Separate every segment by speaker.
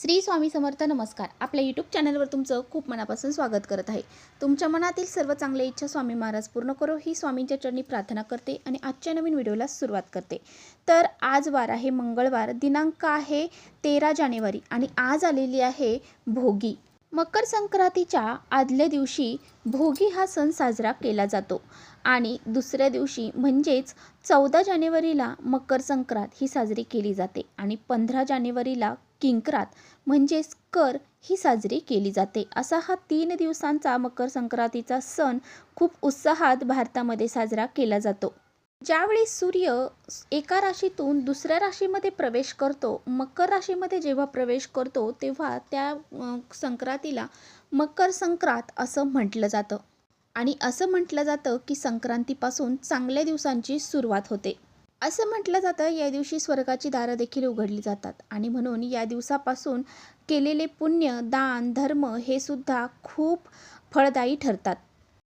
Speaker 1: श्री स्वामी समर्थ नमस्कार. आपल्या यूट्यूब चॅनलवर तुमचं खूप मनापासून स्वागत करत आहे. तुमच्या मनातील सर्व चांगल्या इच्छा स्वामी महाराज पूर्ण करो ही स्वामींच्या चरणी प्रार्थना करते आणि आजच्या नवीन व्हिडिओला सुरुवात करते. तर आज वार आहे मंगळवार दिनांक आहे तेरा जानेवारी आणि आज आलेली आहे भोगी. मकर संक्रांतीच्या आदल्या दिवशी भोगी हा सण साजरा केला जातो आणि दुसऱ्या दिवशी म्हणजेच चौदा जानेवारीला मकर संक्रांत ही साजरी केली जाते आणि पंधरा जानेवारीला किंकरात म्हणजेच कर ही साजरी केली जाते. असा हा तीन दिवसांचा मकर संक्रांतीचा सण खूप उत्साहात भारतामध्ये साजरा केला जातो. ज्यावेळी सूर्य एका राशीतून दुसऱ्या राशीमध्ये प्रवेश करतो मकर राशीमध्ये जेव्हा प्रवेश करतो तेव्हा त्या संक्रांतीला मकर संक्रांत असं म्हटलं जातं. आणि असं म्हटलं जातं की संक्रांतीपासून चांगल्या दिवसांची सुरुवात होते. असं म्हटलं जातं या दिवशी स्वर्गाची दारं देखील उघडली जातात. आणि म्हणून या दिवसापासून केलेले पुण्य दान धर्म हे सुद्धा खूप फळदायी ठरतात.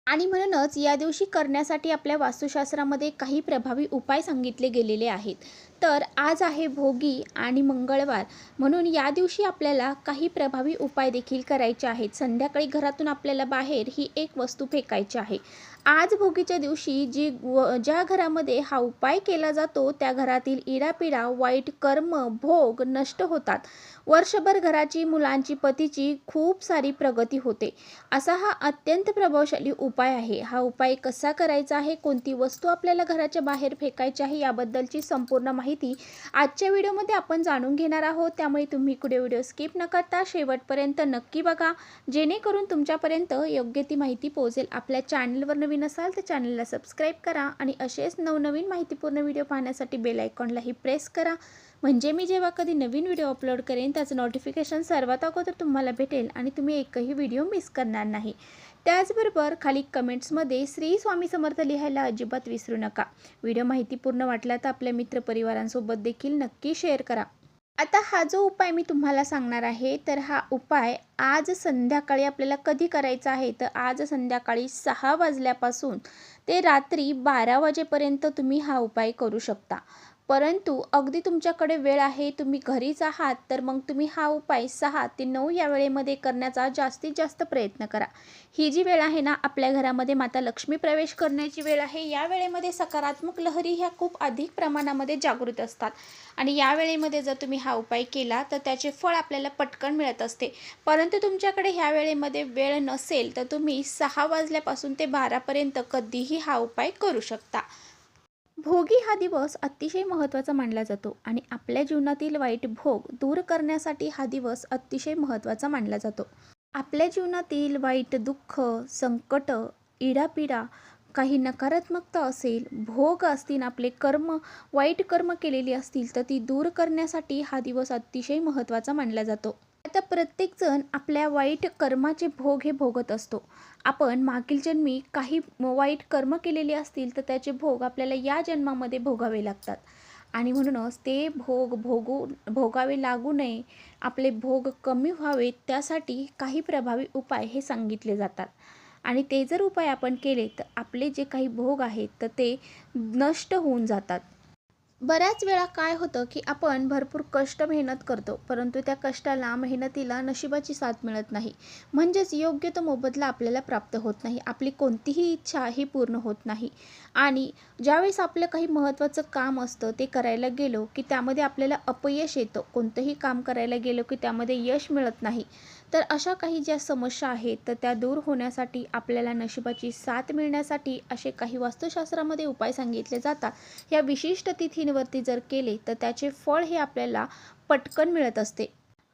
Speaker 1: आणि म्हणूनच या दिवशी करण्यासाठी आपल्या वास्तुशास्त्रामध्ये काही प्रभावी उपाय सांगितले गेलेले आहेत. तर आज आहे भोगी आणि मंगळवार. म्हणून या दिवशी आपल्याला काही प्रभावी उपाय देखील करायचे आहेत. संध्याकाळी घरातून आपल्याला बाहेर ही एक वस्तू फेकायची आहे. आज भोगीच्या दिवशी जी व ज्या घरामध्ये हा उपाय केला जातो त्या घरातील इडापिडा वाईट कर्म भोग नष्ट होतात. वर्षभर घराची मुलांची पतीची खूप सारी प्रगती होते. असा हा अत्यंत प्रभावशाली उपाय आहे. हा उपाय कसा करायचा आहे? कोणती वस्तू आपल्याला घराच्या बाहेर फेकायची आहे? याबद्दलची संपूर्ण माहिती माहिती आजच्या व्हिडिओमध्ये आपण जाणून घेणार आहोत. त्यामुळे तुम्ही कुठे व्हिडिओ स्किप न करता शेवटपर्यंत नक्की बघा. जेणेकरून तुमच्यापर्यंत योग्य ती माहिती पोहोचेल. आपल्या चॅनलवर नवीन असाल तर चॅनलला सबस्क्राईब करा आणि असेच नवनवीन माहितीपूर्ण व्हिडिओ पाहण्यासाठी बेल आयकॉनलाही प्रेस करा. म्हणजे मी जेव्हा कधी नवीन व्हिडिओ अपलोड करेन त्याचं नोटिफिकेशन सर्वात अगोदर तुम्हाला भेटेल आणि तुम्ही एकही व्हिडिओ मिस करणार नाही. त्याचबरोबर खाली कमेंट्समध्ये श्री स्वामी समर्थ लिहायला अजिबात विसरू नका. व्हिडिओ माहितीपूर्ण वाटला तर आपल्या मित्रपरिवारांसोबत देखील नक्की शेअर करा. आता हा जो उपाय मी तुम्हाला सांगणार आहे तर हा उपाय आज संध्याकाळी आपल्याला कधी करायचा आहे? तर आज संध्याकाळी सहा वाजल्यापासून ते रात्री बारा वाजेपर्यंत तुम्ही हा उपाय करू शकता. परंतु अगदी तुमच्याकडे वेळ आहे तुम्ही घरीच आहात तर मग तुम्ही हा उपाय सहा ते नऊ या वेळेमध्ये करण्याचा जास्तीत जास्त प्रयत्न करा. ही जी वेळ आहे ना आपल्या घरामध्ये माता लक्ष्मी प्रवेश करण्याची वेळ आहे या वेळेमध्ये सकारात्मक लहरी ह्या खूप अधिक प्रमाणामध्ये जागृत असतात. आणि या वेळेमध्ये जर तुम्ही हा उपाय केला तर त्याचे फळ आपल्याला पटकन मिळत असते. परंतु तुमच्याकडे ह्या वेळेमध्ये वेळ नसेल तर तुम्ही सहा वाजल्यापासून ते बारापर्यंत कधीही हा उपाय करू शकता. भोगी हा दिवस अतिशय महत्त्वाचा मानला जातो आणि आपल्या जीवनातील वाईट भोग दूर करण्यासाठी हा दिवस अतिशय महत्त्वाचा मानला जातो. आपल्या जीवनातील वाईट दुःख संकट इडापिडा काही नकारात्मकता असेल भोग असतील आपले कर्म वाईट कर्म केलेली असतील तर ती दूर करण्यासाठी हा दिवस अतिशय महत्त्वाचा मानला जातो. आता प्रत्येकजण आपल्या वाईट कर्माचे भोग हे भोगत असतो. आपण मागील जन्मी काही वाईट कर्म केलेले असतील तर त्याचे भोग आपल्याला या जन्मामध्ये भोगावे लागतात. आणि म्हणूनच ते भोग भोगू भोगावे लागू नये आपले भोग कमी व्हावेत त्यासाठी काही प्रभावी उपाय हे सांगितले जातात. आणि ते जर उपाय आपण केले तर आपले जे काही भोग आहेत तर ते नष्ट होऊन जातात. बऱ्याच वेळा काय होतं की आपण भरपूर कष्ट मेहनत करतो परंतु त्या कष्टाला मेहनतीला नशिबाची साथ मिळत नाही. म्हणजेच योग्य तो मोबदला आपल्याला प्राप्त होत नाही. आपली कोणतीही इच्छा ही पूर्ण होत नाही. आणि ज्यावेळेस आपलं काही महत्त्वाचं काम असतं ते करायला गेलो की त्यामध्ये आपल्याला अपयश येतं. कोणतंही काम करायला गेलो की त्यामध्ये यश मिळत नाही. तर अशा काही ज्या समस्या आहेत तर त्या दूर होण्यासाठी आपल्याला नशिबाची साथ मिळण्यासाठी असे काही वास्तुशास्त्रामध्ये उपाय सांगितले जातात. या विशिष्ट तिथींवरती जर केले तर त्याचे फळ हे आपल्याला पटकन मिळत असते.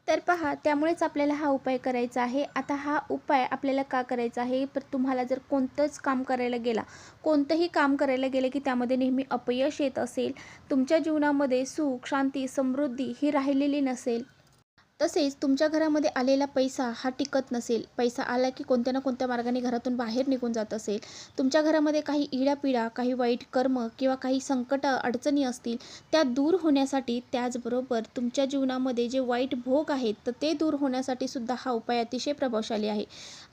Speaker 1: तर पहा त्यामुळेच आपल्याला हा उपाय करायचा आहे. आता हा उपाय आपल्याला का करायचा आहे? पर तुम्हाला जर कोणतंच काम करायला गेला कोणतंही काम करायला गेलं की त्यामध्ये नेहमी अपयश येत असेल तुमच्या जीवनामध्ये सुख शांती समृद्धी ही राहिलेली नसेल तसेच तुमच्या घरामध्ये आलेला पैसा हा टिकत नसेल पैसा आला की कोणत्या ना कोणत्या मार्गाने घरातून बाहेर निघून जात असेल तुमच्या घरामध्ये काही इडापिडा काही वाईट कर्म किंवा काही संकट अडचणी असतील त्या दूर होण्यासाठी त्याचबरोबर तुमच्या जीवनामध्ये जे वाईट भोग आहेत तर ते दूर होण्यासाठी सुद्धा हा उपाय अतिशय प्रभावशाली आहे.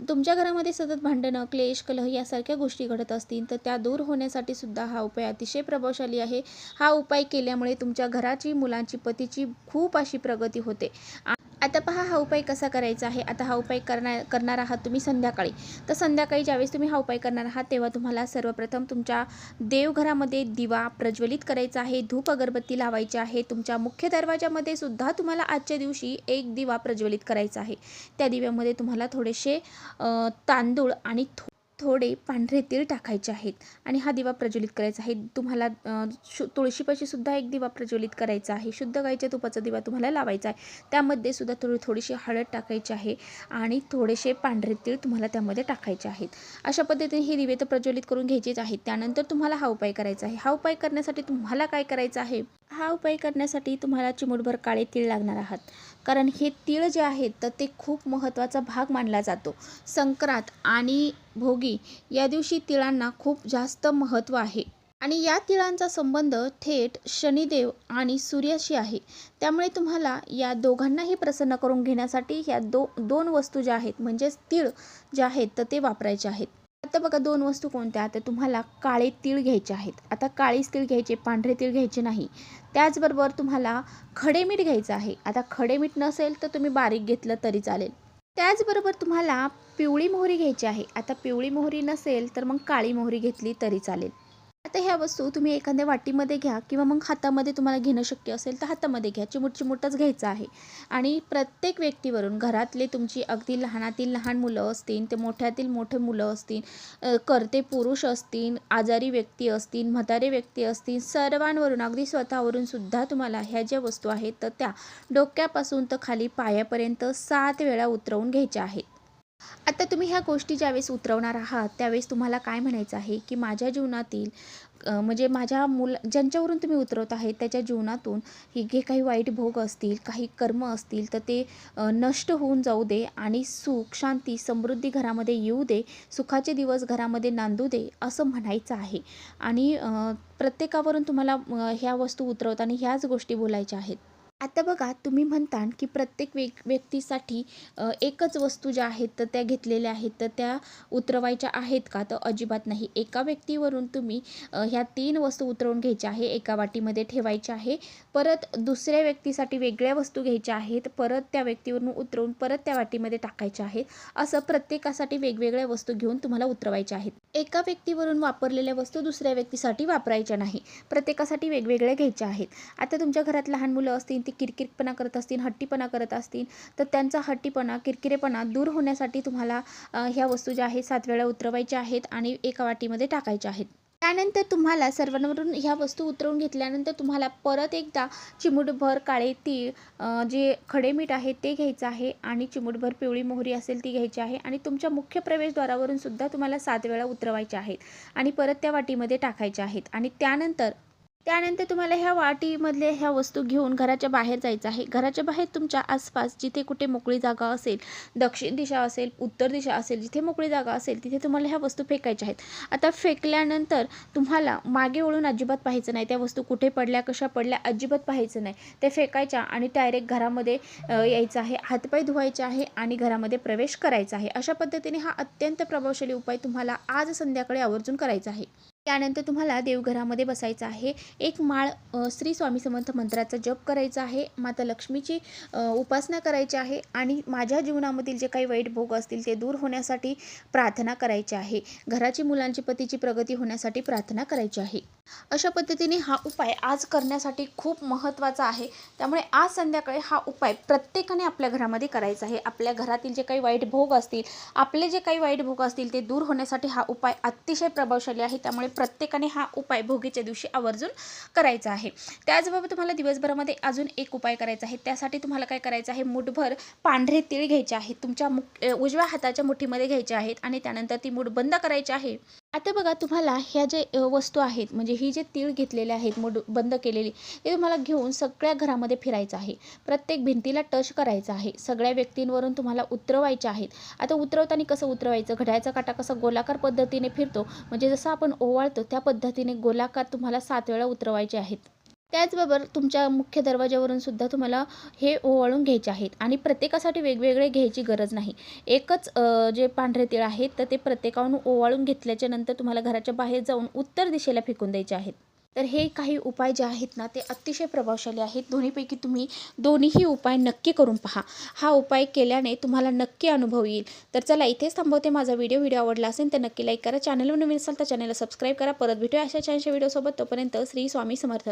Speaker 1: तुमच्या घरामध्ये सतत भांडणं क्लेश कलह यासारख्या गोष्टी घडत असतील तर त्या दूर होण्यासाठी सुद्धा हा उपाय अतिशय प्रभावशाली आहे. हा उपाय केल्यामुळे तुमच्या घराची मुलांची पतीची खूप अशी प्रगती होते. आता पहा हा उपाय कसा करायचा आहे. आता हा उपाय करणार करणार आहात तुम्ही संध्याकाळी. तर संध्याकाळी ज्यावेळेस तुम्ही हा उपाय करणार आहात तेव्हा तुम्हाला सर्वप्रथम तुमच्या देवघरामध्ये दिवा प्रज्वलित करायचा आहे धूप अगरबत्ती लावायची आहे. तुमच्या मुख्य दरवाजामध्ये सुद्धा तुम्हाला आजच्या दिवशी एक दिवा प्रज्वलित करायचा आहे. त्या दिव्यामध्ये तुम्हाला थोडेसे तांदूळ आणि थोडे पांढरे तीळ टाकायचे आहेत आणि हा दिवा प्रज्वलित करायचा आहे. तुम्हाला अ, शु सुद्धा एक दिवा प्रज्वलित करायचा आहे. शुद्ध गाईच्या तुपाचा दिवा तुम्हाला लावायचा आहे. त्यामध्ये सुद्धा थोडी थोडीशी हळद टाकायची आहे आणि थोडेसे पांढरे तीळ तुम्हाला त्यामध्ये टाकायचे आहेत. अशा पद्धतीने हे दिवे तर प्रज्वलित करून घ्यायचेच आहेत. त्यानंतर तुम्हाला हा उपाय करायचा आहे. हा उपाय करण्यासाठी तुम्हाला काय करायचं आहे? हा उपाय करण्यासाठी तुम्हाला चिमूटभर काळे तीळ लागणार आहात. कारण हे तीळ जे आहेत तर ते खूप महत्त्वाचा भाग मानला जातो. संक्रांत आणि भोगी या दिवशी तिळांना खूप जास्त महत्त्व आहे. आणि या तिळांचा संबंध थेट शनिदेव आणि सूर्याशी आहे. त्यामुळे तुम्हाला या दोघांनाही प्रसन्न करून घेण्यासाठी ह्या दो दोन वस्तू ज्या आहेत म्हणजेच तीळ ज्या आहेत तर ते वापरायचे आहेत. आता बघा दोन वस्तू कोणत्या? तर तुम्हाला काळे तीळ घ्यायचे आहेत. आता काळीच तीळ घ्यायचे पांढरे तीळ घ्यायचे नाही. त्याचबरोबर तुम्हाला खडे मीठ घ्यायचं आहे. आता खडे मीठ नसेल तर तुम्ही बारीक घेतलं तरी चालेल. त्याचबरोबर तुम्हाला पिवळी मोहरी घ्यायची आहे. आता पिवळी मोहरी नसेल तर मग काळी मोहरी घेतली तरी चालेल. आता ह्या वस्तू तुम्ही एखाद्या वाटीमध्ये घ्या किंवा मग हातामध्ये तुम्हाला घेणं शक्य असेल तर हातामध्ये घ्या. चिमूट चिमूटच घ्यायचं आहे. आणि प्रत्येक व्यक्तीवरून घरातले तुमची अगदी लहानातील लहान मुलं असतील ते मोठ्यातील मोठे मुलं असतील करते पुरुष असतील आजारी व्यक्ती असतील म्हातारे व्यक्ती असतील सर्वांवरून अगदी स्वतःवरून सुद्धा तुम्हाला ह्या ज्या वस्तू आहेत तर त्या डोक्यापासून तर खाली पायापर्यंत सात वेळा उतरवून घ्यायच्या आहेत. आता तुम्ही ह्या गोष्टी ज्यावेळेस उतरवणार आहात त्यावेळेस तुम्हाला काय म्हणायचं आहे? की माझ्या जीवनातील म्हणजे माझ्या मुल ज्यांच्यावरून तुम्ही उतरवत आहे त्याच्या जीवनातून हे जे काही वाईट भोग असतील काही कर्म असतील तर ते नष्ट होऊन जाऊ दे आणि सुख शांती समृद्धी घरामध्ये येऊ दे सुखाचे दिवस घरामध्ये नांदू दे असं म्हणायचं आहे. आणि प्रत्येकावरून तुम्हाला ह्या वस्तू उतरवताना ह्याच गोष्टी बोलायच्या आहेत. आता बघा तुम्ही म्हणता की प्रत्येक वेग व्यक्तीसाठी एकच वस्तू ज्या आहेत तर त्या घेतलेल्या आहेत तर त्या उतरवायच्या आहेत का? तर अजिबात नाही. एका व्यक्तीवरून तुम्ही ह्या तीन वस्तू उतरवून घ्यायच्या आहे एका वाटीमध्ये ठेवायच्या आहे परत दुसऱ्या व्यक्तीसाठी वेगळ्या वस्तू घ्यायच्या आहेत परत त्या व्यक्तीवरून उतरवून परत त्या वाटीमध्ये टाकायच्या आहेत असं प्रत्येकासाठी वेगवेगळ्या वस्तू घेऊन तुम्हाला उतरवायच्या आहेत. एका व्यक्तीवरून वापरलेल्या वस्तू दुसऱ्या व्यक्तीसाठी वापरायच्या नाही. प्रत्येकासाठी वेगवेगळ्या घ्यायच्या आहेत. आता तुमच्या घरात लहान मुलं असतील ते किरकिरपणा करत असतील हट्टीपणा करत असतील तर त्यांचा हट्टीपणा किरकिरेपणा दूर होण्यासाठी तुम्हाला ह्या वस्तू ज्या आहेत सात वेळा उतरवायच्या आहेत आणि एका वाटीमध्ये टाकायच्या आहेत. त्यानंतर तुम्हाला सर्वांवरून ह्या वस्तू उतरवून घेतल्यानंतर तुम्हाला परत एकदा चिमूटभर काळे तीळ जे खडे मीठ आहे ते घ्यायचं आहे आणि चिमूटभर पिवळी मोहरी असेल ती घ्यायची आहे आणि तुमच्या मुख्य प्रवेशद्वारावरून सुद्धा तुम्हाला सात वेळा उतरवायच्या आहेत आणि परत त्या वाटीमध्ये टाकायच्या आहेत आणि त्यानंतर त्यानंतर तुम्हाला ह्या वाटीमधले ह्या वस्तू घेऊन घराच्या बाहेर जायचं आहे. घराच्या बाहेर तुमच्या आसपास जिथे कुठे मोकळी जागा असेल दक्षिण दिशा असेल उत्तर दिशा असेल जिथे मोकळी जागा असेल तिथे तुम्हाला ह्या वस्तू फेकायच्या आहेत. आता फेकल्यानंतर तुम्हाला मागे वळून अजिबात पाहायचं नाही. त्या वस्तू कुठे पडल्या कशा पडल्या अजिबात पाहायचं नाही. ते फेकायच्या आणि डायरेक्ट घरामध्ये यायचं आहे. हातपाय धुवायचे आहे आणि घरामध्ये प्रवेश करायचा आहे. अशा पद्धतीने हा अत्यंत प्रभावशाली उपाय तुम्हाला आज संध्याकाळी आवर्जून करायचा आहे. त्यानंतर तुम्हाला देवघरामध्ये बसायचं आहे. एक माळ श्री स्वामी समर्थ मंत्राचा जप करायचा आहे. माता लक्ष्मीची उपासना करायची आहे आणि माझ्या जीवनामधील जे काही वाईट भोग असतील ते दूर होण्यासाठी प्रार्थना करायची आहे. घराची मुलांची पतीची प्रगती होण्यासाठी प्रार्थना करायची आहे. अशा पद्धतीने हा उपाय आज करण्यासाठी खूप महत्त्वाचा आहे. त्यामुळे आज संध्याकाळी हा उपाय प्रत्येकाने आपल्या घरामध्ये करायचा आहे. आपल्या घरातील जे काही वाईट भोग असतील आपले जे काही वाईट भोग असतील ते दूर होण्यासाठी हा उपाय अतिशय प्रभावशाली आहे. त्यामुळे प्रत्येकाने हा उपाय भोगीच्या दिवशी आवर्जून करायचा आहे. त्याचबरोबर तुम्हाला दिवसभरामध्ये अजून एक उपाय करायचा आहे. त्यासाठी तुम्हाला काय करायचं आहे? मुठभर पांढरे तीळ घ्यायचे आहेत. तुमच्या मुठ उजव्या हाताच्या मुठीमध्ये घ्यायचे आहेत आणि त्यानंतर ती मूठ बंद करायची आहे. आता बघा तुम्हाला ह्या जे वस्तू आहेत म्हणजे ही जे तीळ घेतलेले आहेत मोड बंद केलेली ते तुम्हाला घेऊन सगळ्या घरामध्ये फिरायचं आहे. प्रत्येक भिंतीला टच करायचं आहे. सगळ्या व्यक्तींवरून तुम्हाला उतरवायचे आहेत. आता उतरवताना कसं उतरवायचं? घड्याळाचा काटा कसा गोलाकार पद्धतीने फिरतो? म्हणजे जसं आपण ओवाळतो त्या पद्धतीने गोलाकार तुम्हाला सात वेळा उतरवायचे आहेत. त्याचबरोबर तुमच्या मुख्य दरवाज्यावरून सुद्धा तुम्हाला हे ओवाळून घ्यायचे आहेत. आणि प्रत्येकासाठी वेगवेगळे घ्यायची गरज नाही. एकच जे पांढरे तीळ आहेत तर ते प्रत्येकावरून ओवाळून घेतल्याच्या नंतर तुम्हाला घराच्या बाहेर जाऊन उत्तर दिशेला फेकून द्यायचे आहेत. तर हे काही उपाय जे आहेत ना ते अतिशय प्रभावशाली आहेत. दोन्हीपैकी तुम्ही दोन्हीही उपाय नक्की करून पहा. हा उपाय केल्याने तुम्हाला नक्की अनुभव येईल. तर चला इथेच थांबवते माझा व्हिडिओ. व्हिडिओ आवडला असेल तर नक्की लाईक करा. चॅनलवर नवीन असाल तर चॅनलला सबस्क्राईब करा. परत भेटूया अशा छानशा व्हिडिओसोबत. तोपर्यंत श्री स्वामी समर्थ.